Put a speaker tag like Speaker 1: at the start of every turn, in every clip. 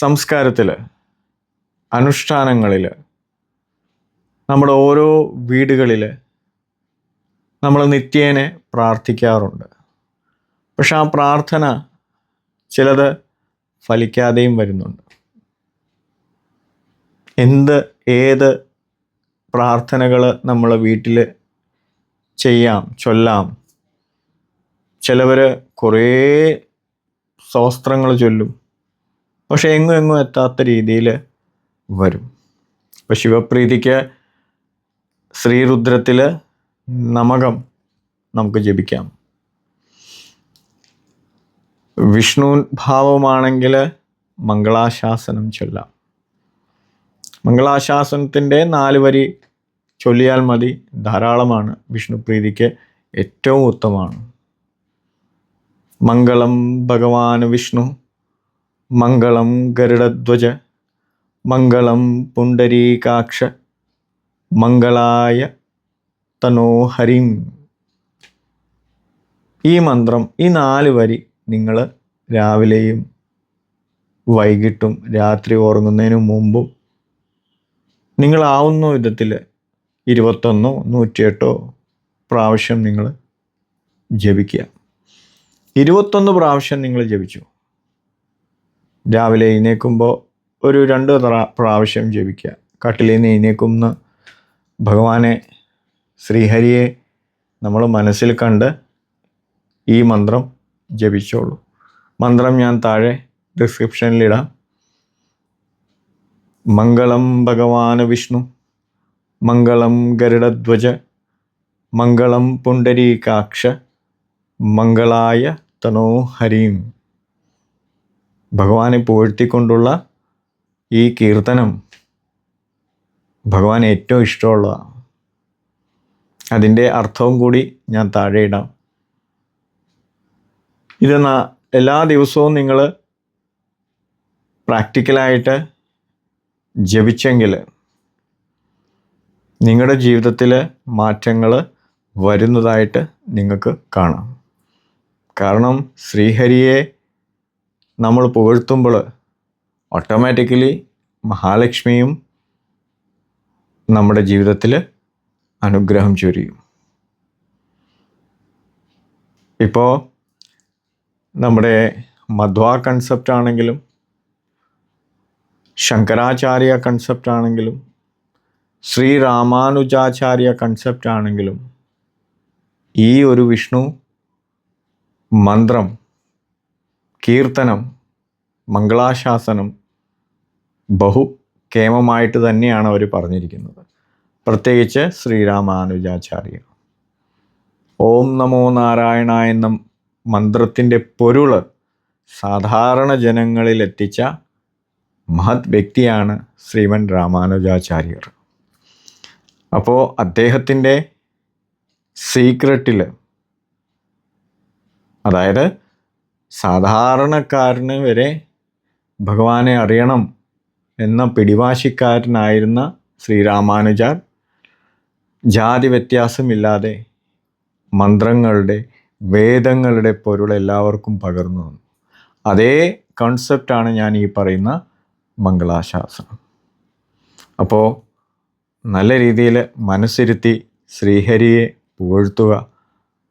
Speaker 1: സംസ്കാരത്തിൽ അനുഷ്ഠാനങ്ങളിൽ നമ്മുടെ ഓരോ വീടുകളിൽ നമ്മൾ നിത്യേനെ പ്രാർത്ഥിക്കാറുണ്ട്. പക്ഷെ ആ പ്രാർത്ഥന ചിലത് ഫലിക്കാതെയും വരുന്നുണ്ട്. എന്ത് ഏത് പ്രാർത്ഥനകൾ നമ്മൾ വീട്ടിൽ ചെയ്യാം ചൊല്ലാം ചിലവർ കുറേ സ്വസ്ത്രങ്ങൾ ചൊല്ലും. പക്ഷെ എങ്ങും എങ്ങും എത്താത്ത രീതിയിൽ വരും. ഇപ്പം ശിവപ്രീതിക്ക് ശ്രീരുദ്രത്തിൽ നമകം നമുക്ക് ജപിക്കാം. വിഷ്ണു ഭാവമാണെങ്കിൽ മംഗളാശാസനം ചൊല്ലാം. മംഗളാശാസനത്തിന്റെ നാല് വരി ചൊല്ലിയാൽ മതി. ധാരാളമാണ്. വിഷ്ണുപ്രീതിക്ക് ഏറ്റവും ഉത്തമമാണ്. മംഗളം ഭഗവാൻ വിഷ്ണു. മംഗളം ഗരുഡധ്വജ മംഗളം പുണ്ടരീകാക്ഷ മംഗളായ തനോഹരിം ഈ മന്ത്രം ഈ നാല് വരി നിങ്ങൾ രാവിലെയും വൈകിട്ടും രാത്രി ഉറങ്ങുന്നതിന് മുമ്പും നിങ്ങളാവുന്ന വിധത്തിൽ ഇരുപത്തൊന്നോ നൂറ്റിയെട്ടോ പ്രാവശ്യം നിങ്ങൾ ജപിക്കുക. ഇരുപത്തൊന്ന് പ്രാവശ്യം നിങ്ങൾ ജപിച്ചു. രാവിലെ എഴുന്നേൽക്കുമ്പോൾ ഒരു രണ്ട് പ്രാവശ്യം ജപിക്കുക. കട്ടിലിൽ നിന്ന് എഴുന്നേക്കുന്ന ഭഗവാനെ ശ്രീഹരിയെ നമ്മൾ മനസ്സിൽ കണ്ട് ഈ മന്ത്രം ജപിച്ചോളൂ. മന്ത്രം ഞാൻ താഴെ ഡിസ്ക്രിപ്ഷനിലിടാം മംഗളം ഭഗവാന് വിഷ്ണു മംഗളം ഗരുഡധ്വജ മംഗളം പുണ്ടരീകാക്ഷ മംഗളായ തനോ ഹരിം. ഭഗവാനെ പുകഴ്ത്തിക്കൊണ്ടുള്ള ഈ കീർത്തനം ഭഗവാൻ ഏറ്റവും ഇഷ്ടമുള്ളതാണ് അതിന്റെ അർത്ഥവും കൂടി ഞാൻ താഴെ ഇടാം. ഇത് എല്ലാ ദിവസവും നിങ്ങൾ പ്രാക്ടിക്കലായിട്ട് ജപിച്ചെങ്കിൽ നിങ്ങളുടെ ജീവിതത്തിൽ മാറ്റങ്ങൾ വരുന്നതായിട്ട് നിങ്ങൾക്ക് കാണാം. കാരണം ശ്രീഹരിയെ നമ്മൾ പുകഴ്ത്തുമ്പോൾ ഓട്ടോമാറ്റിക്കലി മഹാലക്ഷ്മിയും നമ്മുടെ ജീവിതത്തിൽ അനുഗ്രഹം ചൊരിയും. ഇപ്പോൾ നമ്മുടെ മധ്വ കൺസെപ്റ്റ് ആണെങ്കിലും ശങ്കരാചാര്യ കൺസെപ്റ്റ് ആണെങ്കിലും ശ്രീരാമാനുജാചാര്യ കൺസെപ്റ്റ് ആണെങ്കിലും ഈ ഒരു വിഷ്ണു മന്ത്രം കീർത്തനം മംഗളാശാസനം ബഹു കേമമായിട്ട് തന്നെയാണ് അവർ പറഞ്ഞിരിക്കുന്നത്. പ്രത്യേകിച്ച് ശ്രീരാമാനുജാചാര്യ ഓം നമോ നാരായണ എന്ന മന്ത്രത്തിന്റെ പൊരുൾ സാധാരണ ജനങ്ങളിൽ എത്തിച്ച മഹത് വ്യക്തിയാണ് ശ്രീമൻ രാമാനുജാചാര്യർ. അപ്പോൾ അദ്ദേഹത്തിന്റെ സീക്രട്ടിൽ അതായത് സാധാരണക്കാരന് വരെ ഭഗവാനെ അറിയണം എന്ന പിടിവാശിക്കാരനായിരുന്ന ശ്രീരാമാനുജാർ ജാതി വ്യത്യാസമില്ലാതെ മന്ത്രങ്ങളുടെ വേദങ്ങളുടെ പൊരുൾ എല്ലാവർക്കും പകർന്നു തന്നു. അതേ കൺസെപ്റ്റാണ് ഞാൻ ഈ പറയുന്ന മംഗളാശാസനം. അപ്പോൾ നല്ല രീതിയിൽ മനസ്സിരുത്തി ശ്രീഹരിയെ പുകഴ്ത്തുക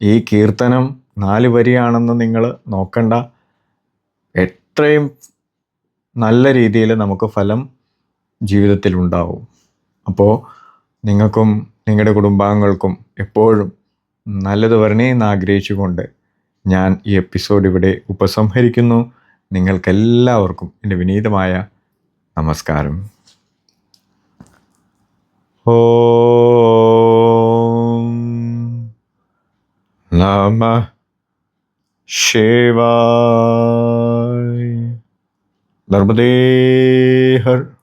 Speaker 1: ഈ കീർത്തനം നാല് വരിയാണെന്ന് നിങ്ങൾ നോക്കണ്ട. എത്രയും നല്ല രീതിയിൽ നമുക്ക് ഫലം ജീവിതത്തിൽ ഉണ്ടാവും. അപ്പോൾ നിങ്ങൾക്കും നിങ്ങളുടെ കുടുംബാംഗങ്ങൾക്കും എപ്പോഴും നല്ലത് വരണേ എന്ന് ആഗ്രഹിച്ചുകൊണ്ട് ഞാൻ ഈ എപ്പിസോഡ് ഇവിടെ ഉപസംഹരിക്കുന്നു. നിങ്ങൾക്കെല്ലാവർക്കും എന്റെ വിനീതമായ നമസ്കാരം. ഓ നമ शिवाय। नर्मदे हर